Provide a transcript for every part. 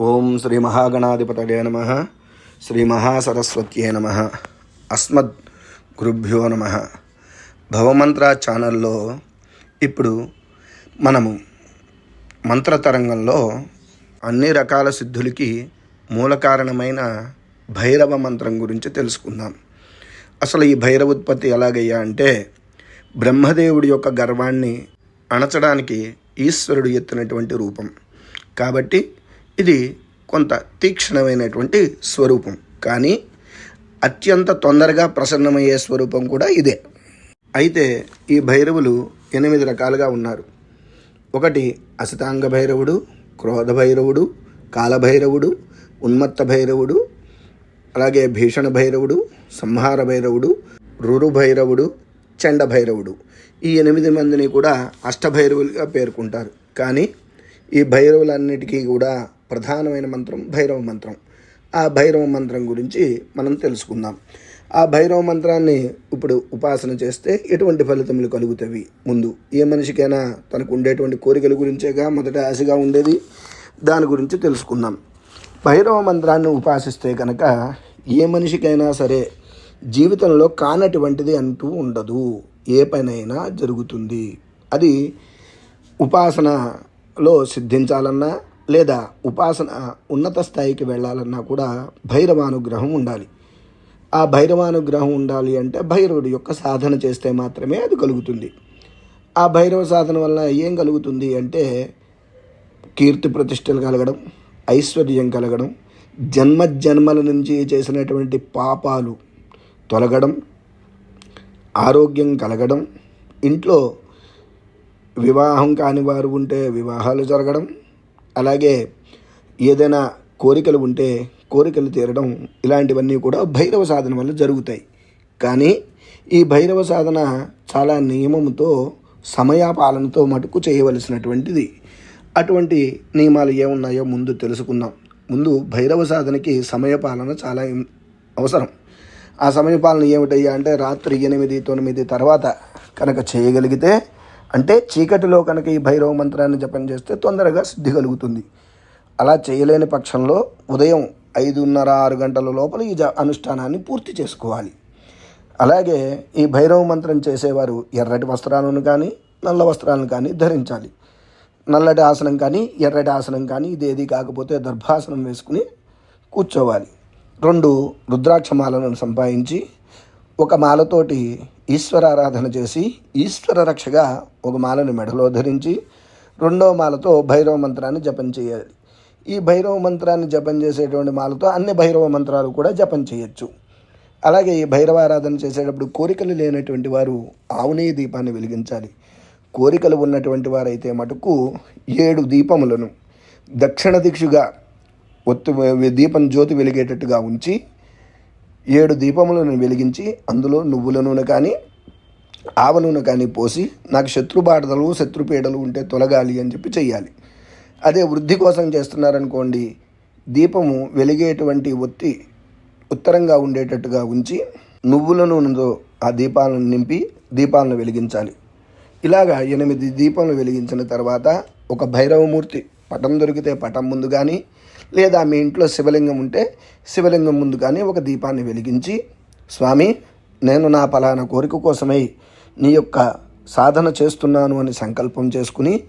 ఓం శ్రీ మహాగణాధిపతడే నమ. శ్రీ మహాసరస్వత్యే నమ. అస్మద్ గురుభ్యో నమ. భవమంత్ర ఛానల్లో ఇప్పుడు మనము మంత్రతరంగంలో అన్ని రకాల సిద్ధులకి మూల కారణమైన భైరవ మంత్రం గురించి తెలుసుకుందాం. అసలు ఈ భైరవ ఉత్పత్తి ఎలాగయ్యా అంటే బ్రహ్మదేవుడి యొక్క గర్వాన్ని అణచడానికి ఈశ్వరుడు ఎత్తినటువంటి రూపం. కాబట్టి ఇది కొంత తీక్షణమైనటువంటి స్వరూపం. కానీ అత్యంత తొందరగా ప్రసన్నమయ్యే స్వరూపం కూడా ఇదే. అయితే ఈ భైరవులు ఎనిమిది రకాలుగా ఉన్నారు. ఒకటి అసితాంగ భైరవుడు క్రోధ భైరవుడు కాలభైరవుడు ఉన్మత్త భైరవుడు అలాగే భీషణ భైరవుడు సంహార భైరవుడు రురు భైరవుడు చండ భైరవుడు. ఈ ఎనిమిది మందిని కూడా అష్టభైరవులుగా పేర్కొంటారు. కానీ ఈ భైరవులన్నిటికీ కూడా ప్రధానమైన మంత్రం భైరవ మంత్రం. ఆ భైరవ మంత్రం గురించి మనం తెలుసుకుందాం. ఆ భైరవ మంత్రాన్ని ఇప్పుడు ఉపాసన చేస్తే ఎటువంటి ఫలితములు కలుగుతాయి ముందు ఏ మనిషికైనా తనకు ఉండేటువంటి కోరికల గురించేగా మొదట ఆశగా ఉండేది? దాని గురించి తెలుసుకుందాం. భైరవ మంత్రాన్ని ఉపాసిస్తే కనుక ఏ మనిషికైనా సరే జీవితంలో కానటువంటిది అంటూ ఉండదు. ఏ పనైనా జరుగుతుంది. అది ఉపాసనలో సిద్ధించాలన్నా లేదా ఉపాసన ఉన్నత స్థాయికి వెళ్ళాలన్నా కూడా భైరవానుగ్రహం ఉండాలి. ఆ భైరవానుగ్రహం ఉండాలి అంటే భైరవుడి యొక్క సాధన చేస్తే మాత్రమే అది కలుగుతుంది. ఆ భైరవ సాధన వల్ల ఏం కలుగుతుంది అంటే కీర్తి ప్రతిష్టలు కలగడం ఐశ్వర్యం కలగడం జన్మ జన్మల నుంచి చేసినటువంటి పాపాలు తొలగడం ఆరోగ్యం కలగడం ఇంట్లో వివాహం కాని వారు ఉంటే వివాహాలు జరగడం అలాగే ఏదైనా కోరికలు ఉంటే కోరికలు తీరడం ఇలాంటివన్నీ కూడా భైరవ సాధన వల్ల జరుగుతాయి. కానీ ఈ భైరవ సాధన చాలా నియమంతో సమయపాలనతో మటుకు చేయవలసినటువంటిది. అటువంటి నియమాలు ఏమున్నాయో ముందు తెలుసుకుందాం. ముందు భైరవ సాధనకి సమయపాలన చాలా అవసరం. ఆ సమయపాలన ఏమిటయ్యా అంటే రాత్రి ఎనిమిది తొమ్మిది తర్వాత కనుక చేయగలిగితే అంటే చీకటిలో కనుక ఈ భైరవ మంత్రాన్ని జపం చేస్తే తొందరగా సిద్ధి కలుగుతుంది. అలా చేయలేని పక్షంలో ఉదయం ఐదున్నర ఆరు గంటల లోపల ఈ జ అనుష్ఠానాన్ని పూర్తి చేసుకోవాలి. అలాగే ఈ భైరవ మంత్రం చేసేవారు ఎర్రటి వస్త్రాలను కానీ నల్ల వస్త్రాలను కానీ ధరించాలి. నల్లటి ఆసనం కానీ ఎర్రటి ఆసనం కానీ ఇదేది కాకపోతే దర్భాసనం వేసుకుని కూర్చోవాలి. రెండు రుద్రాక్షమాలను సంపాదించి ఒక మాలతోటి ఈశ్వర ఆరాధన చేసి ఈశ్వర రక్షగా ఒక మాలను మెడలో ధరించి రెండో మాలతో భైరవ మంత్రాన్ని జపం చేయాలి. ఈ భైరవ మంత్రాన్ని జపం చేసేటువంటి మాలతో అన్ని భైరవ మంత్రాలు కూడా జపం చేయొచ్చు. అలాగే ఈ భైరవ ఆరాధన చేసేటప్పుడు కోరికలు లేనటువంటి వారు ఆవునేయ దీపాన్ని వెలిగించాలి. కోరికలు ఉన్నటువంటి వారైతే మటుకు ఏడు దీపములను దక్షిణ దిక్షుగా ఒత్తు దీపం జ్యోతి వెలిగేటట్టుగా ఉంచి ఏడు దీపములను వెలిగించి అందులో నువ్వుల నూనె కానీ ఆవ నూనె కానీ పోసి నాకు శత్రుబాధలు శత్రుపీడలు ఉంటే తొలగాలి అని చెప్పి చెయ్యాలి. అదే వృద్ధి కోసం చేస్తున్నారనుకోండి దీపము వెలిగేటువంటి ఒత్తి ఉత్తరంగా ఉండేటట్టుగా ఉంచి నువ్వుల నూనెతో ఆ దీపాలను నింపి దీపాలను వెలిగించాలి. ఇలాగా ఎనిమిది దీపాలను వెలిగించిన తర్వాత ఒక భైరవమూర్తి పటం దొరికితే పటం ముందు కానీ లేదా మీ ఇంట్లో శివలింగం ఉంటే శివలింగం ముందు కానీ ఒక దీపాన్ని వెలిగించి స్వామి నేను నా పలానా కోరిక కోసమై నీ యొక్క సాధన చేస్తున్నాను అని సంకల్పం చేసుకుని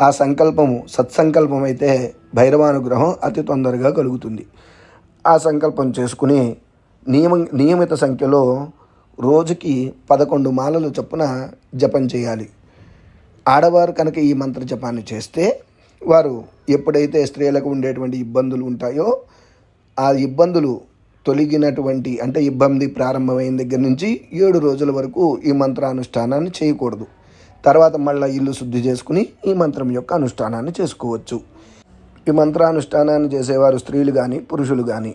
ఆ సంకల్పము సత్సంకల్పం అయితే భైరవానుగ్రహం అతి తొందరగా కలుగుతుంది. ఆ సంకల్పం చేసుకుని నియమ నియమిత సంఖ్యలో రోజుకి పదకొండు మాలలు చొప్పున జపం చేయాలి. ఆడవారు కనుక ఈ మంత్ర జపాన్ని చేస్తే వారు ఎప్పుడైతే స్త్రీలకు ఉండేటువంటి ఇబ్బందులు ఉంటాయో ఆ ఇబ్బందులు తొలగినటువంటి అంటే ఇబ్బంది ప్రారంభమైన దగ్గర నుంచి ఏడు రోజుల వరకు ఈ మంత్రానుష్ఠానాన్ని చేయకూడదు. తర్వాత మళ్ళీ ఇల్లు శుద్ధి చేసుకుని ఈ మంత్రం యొక్క అనుష్ఠానాన్ని చేసుకోవచ్చు. ఈ మంత్రానుష్ఠానాన్ని చేసేవారు స్త్రీలు కానీ పురుషులు కానీ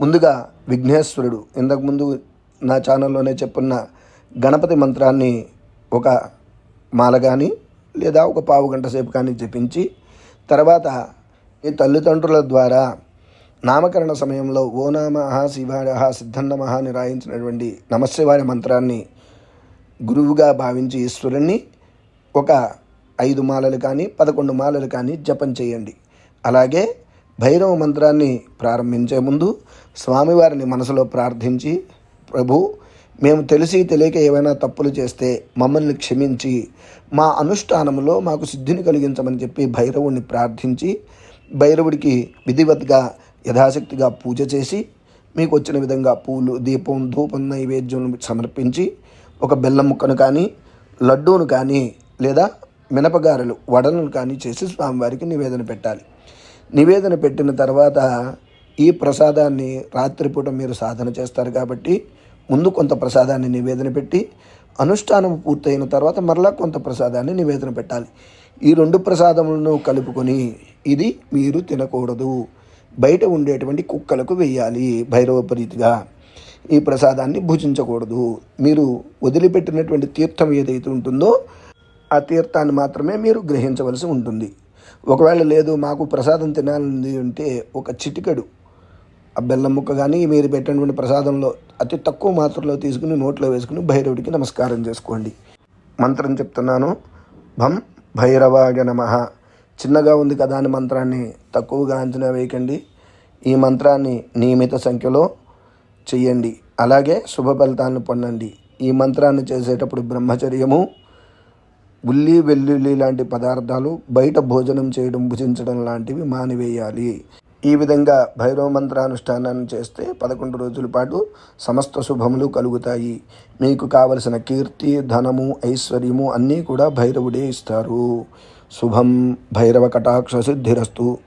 ముందుగా విఘ్నేశ్వరుడు ఇంతకుముందు నా ఛానల్లోనే చెప్పున్న గణపతి మంత్రాన్ని ఒక మాల కానీ లేదా ఒక పావు గంట సేపు కానీ జపించి తర్వాత ఈ తల్లిదండ్రుల ద్వారా నామకరణ సమయంలో ఓ నామ శివాయ సిద్ధన్నమ అని రాయించినటువంటి నమశివాయ మంత్రాన్ని గురువుగా భావించి ఈశ్వరుణ్ణి ఒక ఐదు మాలలు కానీ పదకొండు మాలలు కానీ జపం చేయండి. అలాగే భైరవ మంత్రాన్ని ప్రారంభించే ముందు స్వామివారిని మనసులో ప్రార్థించి ప్రభు మేము తెలిసి తెలియక ఏమైనా తప్పులు చేస్తే మమ్మల్ని క్షమించి మా అనుష్ఠానంలో మాకు సిద్ధిని కలిగించమని చెప్పి భైరవుడిని ప్రార్థించి భైరవుడికి విధివత్గా యథాశక్తిగా పూజ చేసి మీకు వచ్చిన విధంగా పూలు దీపం ధూపం నైవేద్యం సమర్పించి ఒక బెల్లం ముక్కను కానీ లడ్డూను కానీ లేదా మినపగారెలు వడలను కానీ చేసి స్వామివారికి నివేదన పెట్టాలి. నివేదన పెట్టిన తర్వాత ఈ ప్రసాదాన్ని రాత్రిపూట మీరు సాధన చేస్తారు కాబట్టి ముందు కొంత ప్రసాదాన్ని నివేదన పెట్టి అనుష్ఠానం పూర్తయిన తర్వాత మరలా కొంత ప్రసాదాన్ని నివేదన పెట్టాలి. ఈ రెండు ప్రసాదములను కలుపుకొని ఇది మీరు తినకూడదు. బయట ఉండేటువంటి కుక్కలకు వెయ్యాలి భైరవ ప్రీతిగా. ఈ ప్రసాదాన్ని భుజించకూడదు. మీరు వదిలిపెట్టినటువంటి తీర్థం ఏదైతే ఉంటుందో ఆ తీర్థాన్ని మాత్రమే మీరు గ్రహించవలసి ఉంటుంది. ఒకవేళ లేదు మాకు ప్రసాదం తినాలని అంటే ఒక చిటికెడు ఆ బెల్లం ముక్క కానీ మీరు పెట్టినటువంటి ప్రసాదంలో అతి తక్కువ మాత్రలో తీసుకుని నోట్లో వేసుకుని భైరవుడికి నమస్కారం చేసుకోండి. మంత్రం చెప్తున్నాను. భం భైరవాయ నమ. చిన్నగా ఉంది కదా అని మంత్రాన్ని తక్కువగా అంచనా వేయకండి. ఈ మంత్రాన్ని నియమిత సంఖ్యలో చెయ్యండి. అలాగే శుభ ఫలితాలను పొందండి. ఈ మంత్రాన్ని చేసేటప్పుడు బ్రహ్మచర్యము ఉల్లి వెల్లుల్లి లాంటి పదార్థాలు బయట భోజనం చేయడం భుజించడం లాంటివి మానివేయాలి. ఈ విధంగా భైరవ మంత్రానుష్ఠానాన్ని చేస్తే పదకొండు రోజుల పాటు సమస్త శుభములు కలుగుతాయి. మీకు కావలసిన కీర్తి ధనము ఐశ్వర్యము అన్నీ కూడా భైరవుడే ఇస్తారు. శుభం భైరవ కటాక్ష సిద్ధిరస్తు.